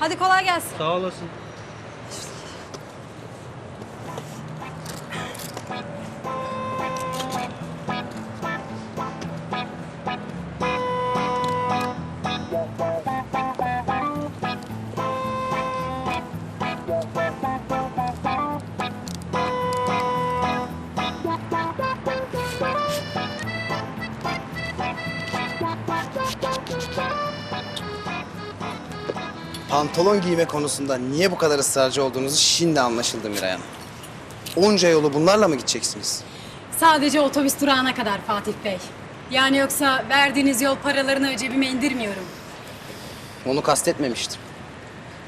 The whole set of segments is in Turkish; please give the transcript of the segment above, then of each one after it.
Hadi kolay gelsin. Sağ olasın. Pantolon giyme konusunda niye bu kadar ısrarcı olduğunuzu şimdi anlaşıldı Miray Hanım. Onca yolu bunlarla mı gideceksiniz? Sadece otobüs durağına kadar Fatih Bey. Yani yoksa verdiğiniz yol paralarını cebime indirmiyorum. Onu kastetmemiştim.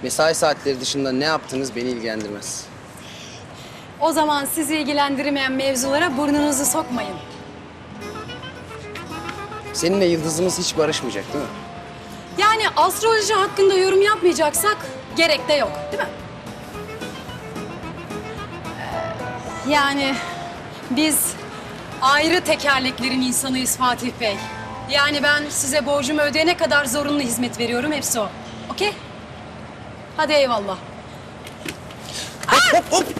Mesai saatleri dışında ne yaptığınız beni ilgilendirmez. O zaman sizi ilgilendirmeyen mevzulara burnunuzu sokmayın. Seninle yıldızımız hiç barışmayacak değil mi? Astroloji hakkında yorum yapmayacaksak gerek de yok değil mi? Ee, Yani biz ayrı tekerleklerin insanıyız Fatih Bey. Yani ben size borcumu ödeyene kadar zorunlu hizmet veriyorum. Hepsi o. Okey? Hadi eyvallah. Hop hop! Dikkat